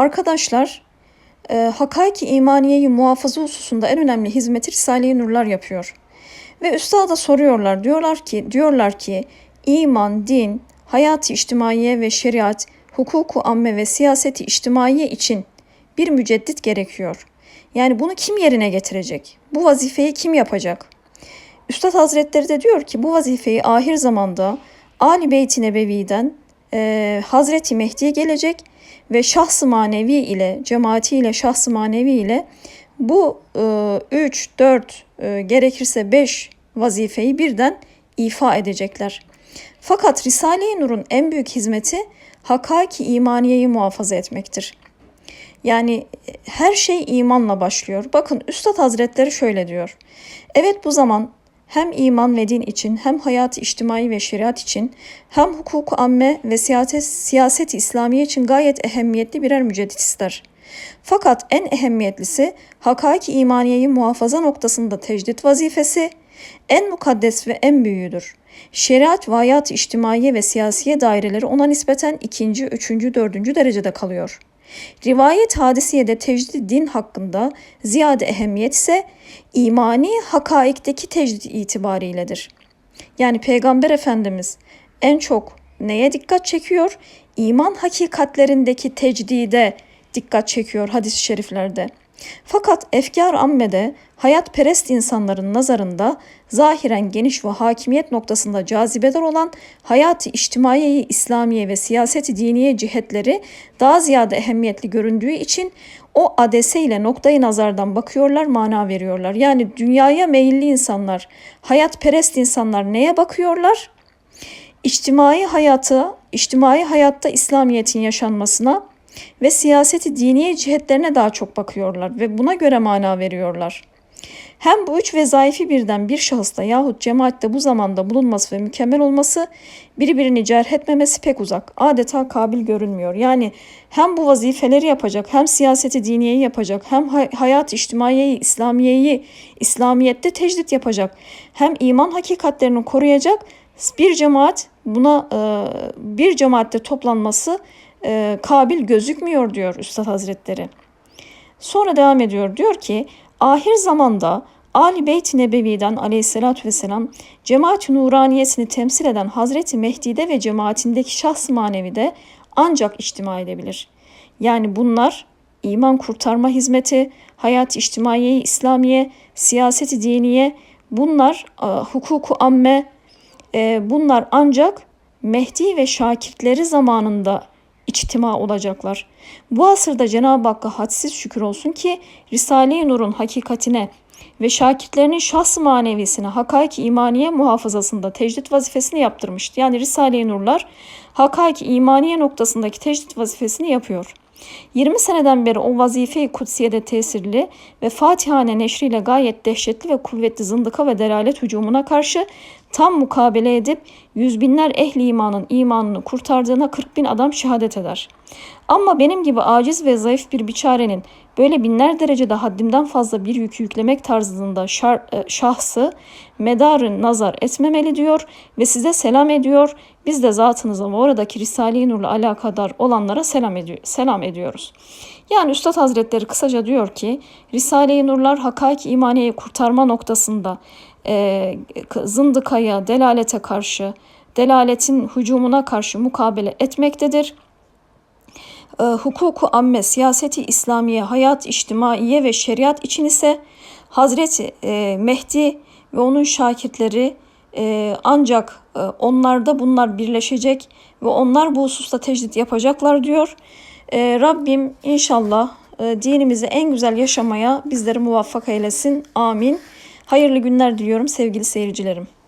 Arkadaşlar, e, hakaiki imaniyeyi muhafaza hususunda en önemli hizmeti Risale-i Nurlar yapıyor. Ve üstada soruyorlar, diyorlar ki, diyorlar ki iman, din, hayat-ı içtimaiye ve şeriat, hukuku amme ve siyaseti içtimaiye için bir müceddit gerekiyor. Yani bunu kim yerine getirecek? Bu vazifeyi kim yapacak? Üstad Hazretleri de diyor ki bu vazifeyi ahir zamanda Ali Beyt-i Nebevi'den e, Hazreti Mehdi gelecek ve şahs-ı manevi ile, cemaati ile, şahs-ı manevi ile bu 3, 4, e, gerekirse 5 vazifeyi birden ifa edecekler. Fakat Risale-i Nur'un en büyük hizmeti hakaki imaniyeyi muhafaza etmektir. Yani e, her şey imanla başlıyor. Bakın Üstad Hazretleri şöyle diyor. Evet bu zaman hem iman ve din için hem hayat içtimai ve şeriat için hem hukuku amme ve siyaset, siyaset İslamiye için gayet ehemmiyetli birer müceddit ister. Fakat en ehemmiyetlisi hakaiki imaniyeyi muhafaza noktasında tecdit vazifesi en mukaddes ve en büyüğüdür. Şeriat ve hayat içtimaiye ve siyasiye daireleri ona nispeten ikinci, üçüncü, dördüncü derecede kalıyor.'' Rivayet hadisiyede tecdid din hakkında ziyade ehemmiyet ise imani hakaikteki tecdid itibariyledir. Yani Peygamber Efendimiz en çok neye dikkat çekiyor? İman hakikatlerindeki tecdide dikkat çekiyor hadis-i şeriflerde. Fakat efkar ammede hayatperest insanların nazarında zahiren geniş ve hakimiyet noktasında cazibedar olan hayatı içtimaiyeyi, İslamiye ve siyaseti diniye cihetleri daha ziyade ehemmiyetli göründüğü için o adese ile noktayı nazardan bakıyorlar, mana veriyorlar. Yani dünyaya meyilli insanlar, hayatperest insanlar neye bakıyorlar? İçtimai hayatı, içtimai hayatta İslamiyet'in yaşanmasına, ve siyaseti diniye cihetlerine daha çok bakıyorlar ve buna göre mana veriyorlar. Hem bu üç vezaifi birden bir şahısta yahut cemaatte bu zamanda bulunması ve mükemmel olması birbirini cerh etmemesi pek uzak. Adeta kabil görünmüyor. Yani hem bu vazifeleri yapacak, hem siyaseti diniyeyi yapacak, hem hayat içtimaiyeyi, İslamiyeyi, İslamiyette tecdit yapacak, hem iman hakikatlerini koruyacak bir cemaat buna bir cemaatte toplanması e, kabil gözükmüyor diyor Üstad Hazretleri. Sonra devam ediyor diyor ki ahir zamanda Ali Beyt-i Nebevi'den aleyhissalatü vesselam cemaat-i nuraniyesini temsil eden Hazreti Mehdi'de ve cemaatindeki şahs manevide ancak içtima edebilir. Yani bunlar iman kurtarma hizmeti, hayat içtimaiye İslamiye, siyaseti diniye, bunlar e, hukuku amme, e, bunlar ancak Mehdi ve şakirtleri zamanında içtima olacaklar. Bu asırda Cenab-ı Hakk'a hadsiz şükür olsun ki Risale-i Nur'un hakikatine ve şakirtlerinin şahs manevisine hakaik imaniye muhafazasında tecdit vazifesini yaptırmıştı. Yani Risale-i Nurlar hakaik imaniye noktasındaki tecdit vazifesini yapıyor. 20 seneden beri o vazife-i kutsiyede tesirli ve Fatihane neşriyle gayet dehşetli ve kuvvetli zındıka ve delalet hücumuna karşı tam mukabele edip yüz binler ehli imanın imanını kurtardığına 40 bin adam şehadet eder. Ama benim gibi aciz ve zayıf bir biçarenin böyle binler derecede haddimden fazla bir yükü yüklemek tarzında şar, e, şahsı medarı nazar etmemeli diyor ve size selam ediyor. Biz de zatınıza ve oradaki Risale-i Nur'la alakadar olanlara selam, ediyor, selam ediyoruz. Yani Üstad Hazretleri kısaca diyor ki Risale-i Nurlar hakaik imaniyeyi kurtarma noktasında e, zındıkaya, delalete karşı, delaletin hücumuna karşı mukabele etmektedir. E, hukuku amme, siyaseti İslamiye, hayat içtimaiye ve şeriat için ise Hazreti e, Mehdi ve onun şakirtleri e, ancak e, onlarda bunlar birleşecek ve onlar bu hususta tecdit yapacaklar diyor. E, Rabbim inşallah e, dinimizi en güzel yaşamaya bizleri muvaffak eylesin. Amin. Hayırlı günler diliyorum sevgili seyircilerim.